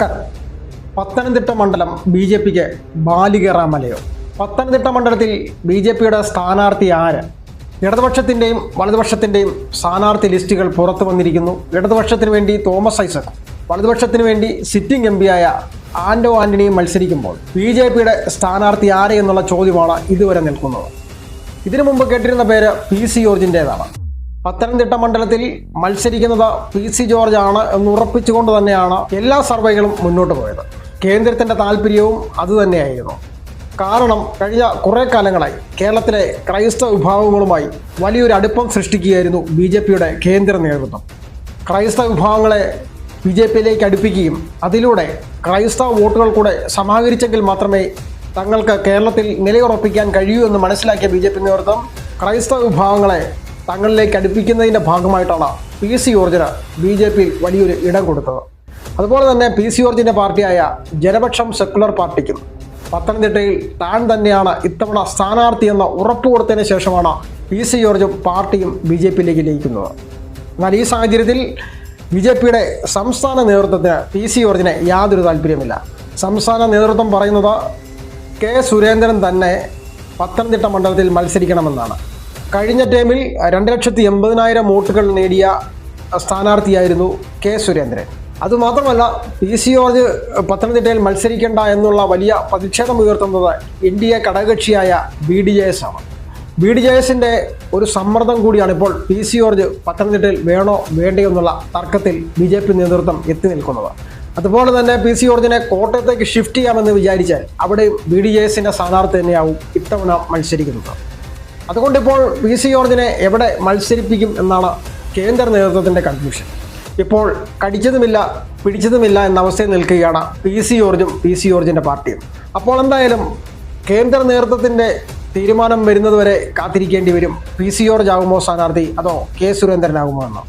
നമസ്കാരം. പത്തനംതിട്ട മണ്ഡലം B J പിക്ക് ബാലികേറാമലയോ പത്തനംതിട്ട മണ്ഡലത്തിൽ ബി ജെ പിയുടെ സ്ഥാനാർത്ഥി ആര്? ഇടതുപക്ഷത്തിന്റെയും വലതുപക്ഷത്തിന്റെയും സ്ഥാനാർത്ഥി ലിസ്റ്റുകൾ പുറത്തു വന്നിരിക്കുന്നു. ഇടതുപക്ഷത്തിന് വേണ്ടി തോമസ് ഐസക് വലതുപക്ഷത്തിന് വേണ്ടി സിറ്റിംഗ് എം പിയായ ആൻഡോ ആന്റണിയും മത്സരിക്കുമ്പോൾ ബി ജെ പിയുടെ സ്ഥാനാർത്ഥി ആര് എന്നുള്ള ചോദ്യമാണ് ഇതുവരെ നിൽക്കുന്നത്. ഇതിനു മുമ്പ് കേട്ടിരുന്ന പേര് പി സി ജോർജിന്റെതാണ് പത്തനംതിട്ട മണ്ഡലത്തിൽ മത്സരിക്കുന്നത് പി സി ജോർജ് ആണ് എന്ന് ഉറപ്പിച്ചുകൊണ്ട് തന്നെയാണ് എല്ലാ സർവേകളും മുന്നോട്ട് പോയത്. കേന്ദ്രത്തിന്റെ താല്പര്യവും അതുതന്നെയായിരുന്നു കാരണം കഴിഞ്ഞ കുറേ കാലങ്ങളായി കേരളത്തിലെ ക്രൈസ്തവ വിഭാഗങ്ങളുമായി വലിയൊരു അടുപ്പം സൃഷ്ടിക്കുകയായിരുന്നു ബി ജെ പിയുടെ കേന്ദ്ര നേതൃത്വം. ക്രൈസ്തവ വിഭാഗങ്ങളെ ബി ജെ പിയിലേക്ക് അടുപ്പിക്കുകയും അതിലൂടെ ക്രൈസ്തവ വോട്ടുകൾ കൂടെ സമാഹരിച്ചെങ്കിൽ മാത്രമേ തങ്ങൾക്ക് കേരളത്തിൽ നിലയുറപ്പിക്കാൻ കഴിയൂ എന്ന് മനസ്സിലാക്കിയ ബി ജെ പി നേതൃത്വം ക്രൈസ്തവ വിഭാഗങ്ങളെ തങ്ങളിലേക്ക് അടുപ്പിക്കുന്നതിന്റെ ഭാഗമായിട്ടാണ് പി സി ജോർജിന് ബി ജെ പിയിൽ വലിയൊരു ഇടം കൊടുത്തത്. അതുപോലെ തന്നെ പി സി ജോർജിന്റെ പാർട്ടിയായ ജനപക്ഷം സെക്കുലർ പാർട്ടിക്കും പത്തനംതിട്ടയിൽ താൻ തന്നെയാണ് ഇത്തവണ സ്ഥാനാർത്ഥി എന്ന ഉറപ്പ് കൊടുത്തതിന് ശേഷമാണ് പി സി ജോർജും പാർട്ടിയും ബി ജെ പിയിലേക്ക് ലയിക്കുന്നത് എന്നാൽ ഈ സാഹചര്യത്തിൽ ബി ജെ പിയുടെ സംസ്ഥാന നേതൃത്വത്തിന് പി സി ജോർജിന് യാതൊരു താല്പര്യമില്ല സംസ്ഥാന നേതൃത്വം പറയുന്നത് കെ സുരേന്ദ്രൻ തന്നെ പത്തനംതിട്ട മണ്ഡലത്തിൽ മത്സരിക്കണമെന്നാണ്. കഴിഞ്ഞ ടേമിൽ രണ്ട് ലക്ഷത്തി എൺപതിനായിരം വോട്ടുകൾ നേടിയ സ്ഥാനാർത്ഥിയായിരുന്നു കെ സുരേന്ദ്രൻ. അതുമാത്രമല്ല പി സി ജോർജ് പത്തനംതിട്ടയിൽ മത്സരിക്കേണ്ട എന്നുള്ള വലിയ പ്രതിഷേധം ഉയർത്തുന്നത് എൻ ഡി എ ഘടകകക്ഷിയായ ബി ഡി ജെ എസ് ആണ്. ബി ഡി ജെ എസിന്റെ ഒരു സമ്മർദ്ദം കൂടിയാണ് ഇപ്പോൾ പി സി ജോർജ് പത്തനംതിട്ടയിൽ വേണോ വേണ്ടയോ എന്നുള്ള തർക്കത്തിൽ ബി ജെ പി നേതൃത്വം എത്തി നിൽക്കുന്നത്. അതുപോലെ തന്നെ പി സി ജോർജിനെ കോട്ടയത്തേക്ക് ഷിഫ്റ്റ് ചെയ്യാമെന്ന് വിചാരിച്ചാൽ അവിടെ ബി ഡി ജെ എസിന്റെ സ്ഥാനാർത്ഥി തന്നെയാവും ഇത്തവണ മത്സരിക്കുന്നത്. അതുകൊണ്ട് ഇപ്പോൾ പി സി ജോർജിനെ എവിടെ മത്സരിപ്പിക്കും എന്നാണ് കേന്ദ്ര നേതൃത്വത്തിന്റെ കൺഫ്യൂഷൻ ഇപ്പോൾ കടിച്ചതുമില്ല പിടിച്ചതുമില്ല എന്ന അവസ്ഥയിൽ നിൽക്കുകയാണ് പി സി ജോർജും പി സി ജോർജിന്റെ പാർട്ടിയും. അപ്പോൾ എന്തായാലും കേന്ദ്ര നേതൃത്വത്തിന്റെ തീരുമാനം വരുന്നതുവരെ കാത്തിരിക്കേണ്ടി വരും. പി സി ജോർജ് ആകുമോ സ്ഥാനാർത്ഥി? അതോ കെ സുരേന്ദ്രനാകുമോ എന്നോ?